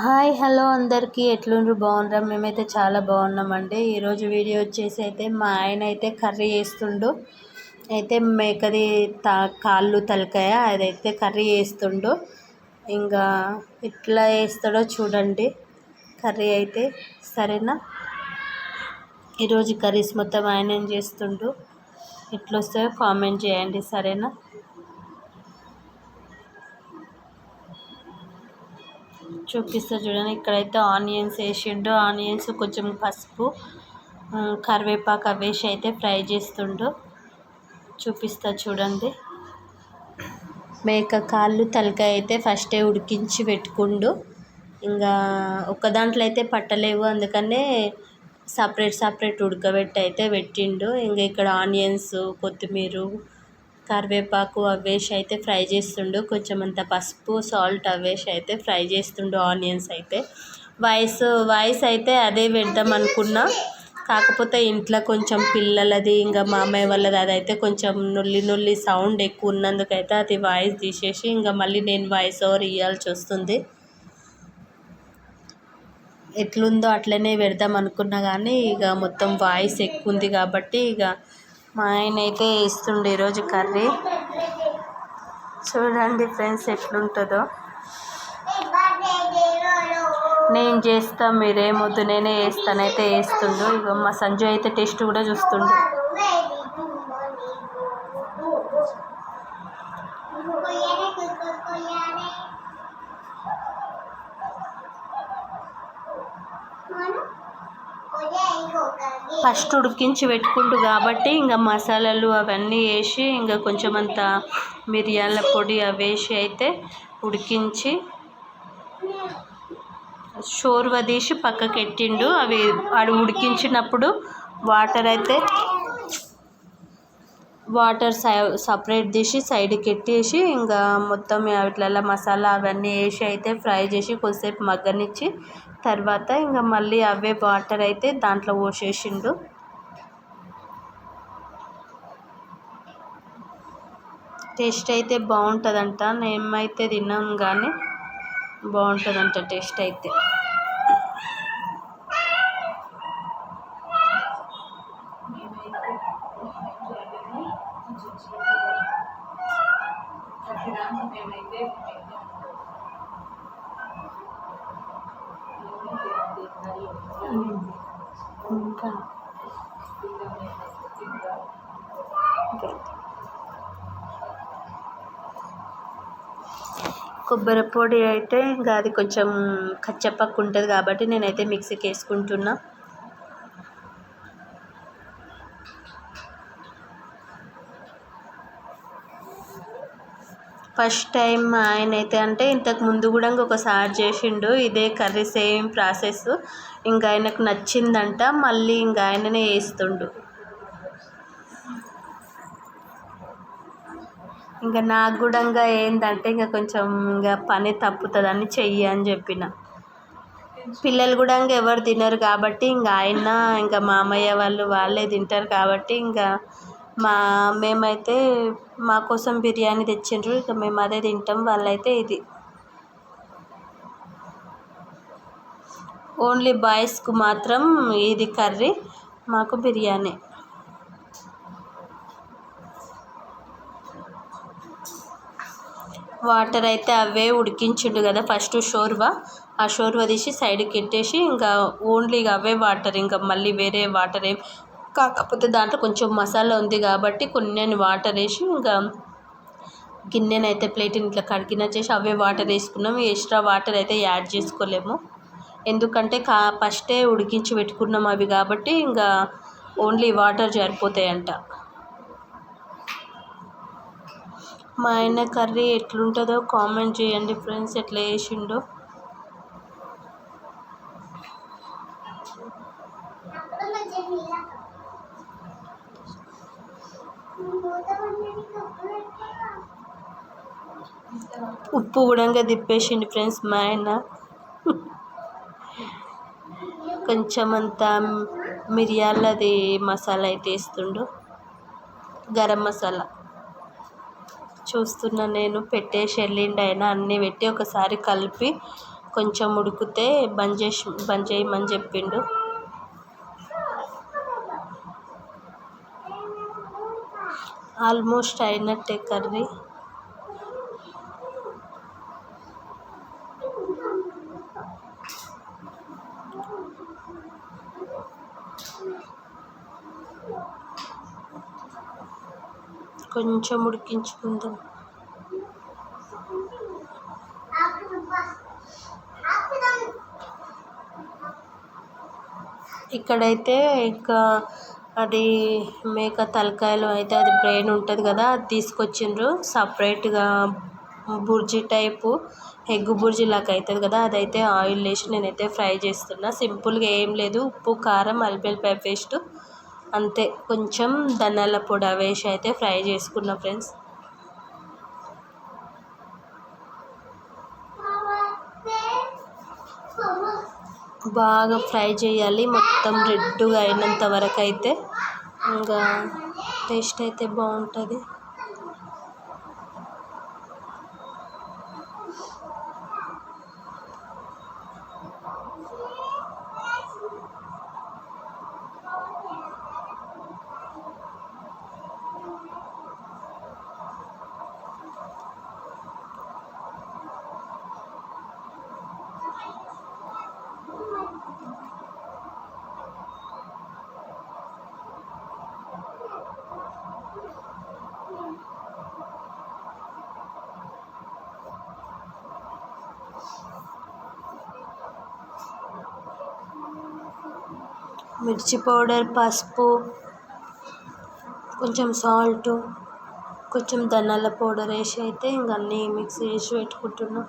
Hi hello అందరికీ. ఎట్లుండ్రు? బాగున్నారా మేమైతే చాలా బాగున్నామండి. ఈరోజు వీడియో వచ్చేసి అయితే మా ఆయన అయితే కర్రీ చేస్తుండు. అయితే మేకది తా కాళ్ళు తలకాయ అదైతే కర్రీ చేస్తుండు. ఇంకా ఎట్లా వేస్తాడో చూడండి. కర్రీ అయితే సరేనా? ఈరోజు కర్రీస్ మొత్తం ఆయన చేస్తుండు? ఎట్లొస్తాయో కామెంట్ చేయండి. సరేనా? చూపిస్తా చూడండి. ఇక్కడైతే ఆనియన్స్ వేసిండు ఆనియన్స్ కొంచెం పసుపు కరివేపాకు అవేసి అయితే ఫ్రై చేస్తుండు చూపిస్తా చూడండి. మేక కాళ్ళు తలకాయ అయితే ఫస్టే ఉడికించి పెట్టుకుండు. ఇంకా ఒక దాంట్లో అయితే పట్టలేవు. అందుకనే సపరేట్ సపరేట్ ఉడకబెట్టి అయితే పెట్టిండు. ఇంకా ఇక్కడ ఆనియన్స్ కొత్తిమీర కరివేపాకు అవేసి అయితే ఫ్రై చేస్తుండు. కొంచెం అంత పసుపు సాల్ట్ అవేసి అయితే ఫ్రై చేస్తుండు. ఆనియన్స్ అయితే. వాయిస్ వాయిస్ అయితే అదే పెడదాం అనుకున్నా. కాకపోతే ఇంట్లో కొంచెం పిల్లలది ఇంకా మామయ్య వాళ్ళది అదైతే కొంచెం నొల్లి నొల్లి సౌండ్ ఎక్కువ ఉన్నందుకైతే అది వాయిస్ తీసేసి ఇంకా మళ్ళీ నేను వాయిస్ ఓవర్ ఇవ్వాల్సి వస్తుంది. ఎట్లుందో అట్లనే పెడదాం అనుకున్నా కానీ ఇక మొత్తం వాయిస్ ఎక్కువ ఉంది కాబట్టి ఇక మా ఆయన అయితే ఇస్తుండే ఈరోజు కర్రీ. చూడండి ఫ్రెండ్స్ ఎట్లుంటుందో. నేను చేస్తా మీరేమొద్దు నేనే వేస్తానైతే వేస్తుండు ఇక మా సంజయ్ అయితే టేస్ట్ కూడా చూస్తుండు. ఫస్ట్ ఉడికించి పెట్టుకుంటు కాబట్టి ఇంకా మసాలాలు అవన్నీ వేసి ఇంకా కొంచెం అంత మిరియాల పొడి అవి వేసి అయితే ఉడికించి షోర్వ తీసి పక్కకి పెట్టిండు. అవి అవి ఉడికించినప్పుడు వాటర్ అయితే వాటర్ సపరేట్ తీసి సైడ్కి పెట్టేసి ఇంకా మొత్తం వాటిలలో మసాలా అవన్నీ వేసి అయితే ఫ్రై చేసి కొద్దిసేపు మగ్గనిచ్చి తర్వాత ఇంకా మళ్ళీ అవే వాటర్ అయితే దాంట్లో పోసేసిండు. టేస్ట్ అయితే బాగుంటుందంట మేమైతే తిన్నాం కానీ బాగుంటుందంట టేస్ట్ అయితే. ఇంకా. కొబ్బరి పొడి అయితే ఇంకా అది కొంచెం కచ్చపక్క ఉంటుంది కాబట్టి నేనైతే మిక్సీకి వేసుకుంటున్నా. ఫస్ట్ టైం ఆయన అయితే అంటే ఇంతకు ముందు కూడా ఇంకొకసారి చేసిండు ఇదే కర్రీ సేమ్ ప్రాసెస్. ఇంకా ఆయనకు నచ్చిందంట మళ్ళీ ఇంకా ఆయననే వేస్తుండు ఇంకా నాకు కూడా ఇంకా ఏంటంటే ఇంకా కొంచెం ఇంకా పని తప్పుతుందని చెయ్యి అని చెప్పిన. పిల్లలు కూడా ఇంకా ఎవరు తినరు కాబట్టి ఇంకా ఆయన ఇంకా మామయ్య వాళ్ళు వాళ్ళే తింటారు కాబట్టి ఇంకా మా మేమైతే మా కోసం బిర్యానీ తెచ్చిండ్రు. ఇక మేము అదే తింటాం. వాళ్ళైతే ఇది. ఓన్లీ బాయ్స్కు మాత్రం ఇది కర్రీ మాకు బిర్యానీ. వాటర్ అయితే అవే ఉడికించిండు కదా ఫస్ట్ షోర్వా. ఆ షోర్వా తీసి సైడ్కి పెట్టేసి ఇంకా ఓన్లీ అవే వాటర్ ఇంకా మళ్ళీ వేరే వాటర్ ఏం కాకపోతే దాంట్లో కొంచెం మసాలా ఉంది కాబట్టి కొన్ని వాటర్ వేసి ఇంకా గిన్నెనైతే ప్లేట్ని ఇట్లా కడిగిన చేసి అవే వాటర్ వేసుకున్నాం. ఎక్స్ట్రా వాటర్ అయితే యాడ్ చేసుకోలేము. ఎందుకంటే కా ఫస్టే ఉడికించి పెట్టుకున్నాం అవి కాబట్టి ఇంకా ఓన్లీ వాటర్ సరిపోతాయంట మా ఆయన కర్రీ ఎట్లుంటుందో కామెంట్ చేయండి ఫ్రెండ్స్ ఎట్లా చేసిండో. ఉప్పు కూడా తిప్పేసిండు ఫ్రెండ్స్ మా ఆయన. కొంచెం అంతా మిరియాలది మసాలా అయితే వేస్తుండు. గరం మసాలా. చూస్తున్నా నేను పెట్టేసి వెళ్ళిండు ఆయన అన్నీ పెట్టి ఒకసారి కలిపి కొంచెం ఉడికితే బంద్ చేసి బంద్ చేయమని చెప్పిండు. ఆల్మోస్ట్ అయినట్టే కర్రీ. కొంచెం ఉడికించుకుందాం. ఇక్కడైతే ఇంకా అది మేక తలకాయలు అయితే అది బ్రెయిన్ ఉంటుంది కదా అది తీసుకొచ్చిండ్రు. సపరేట్గా బుర్జీ టైపు ఎగ్ బుర్జీ లాగా అవుతుంది కదా అదైతే ఆయిల్ వేసి నేనైతే ఫ్రై చేస్తున్నా. సింపుల్గా ఏం లేదు ఉప్పు కారం అల్లిపాయ పేస్ట్ అంతే. కొంచెం ధనాల పొడి వేసి అయితే ఫ్రై చేసుకున్నా ఫ్రెండ్స్. బాగా ఫ్రై చేయాలి. మొత్తం రెడ్గా అయినంత వరకు అయితే ఇంకా టేస్ట్ అయితే బాగుంటుంది. మిర్చి పౌడర్ పసుపు కొంచెం సాల్ట్ కొంచెం ధనియాల పౌడర్ వేసి అయితే ఇంక అన్నీ మిక్స్ చేసి పెట్టుకుంటున్నా.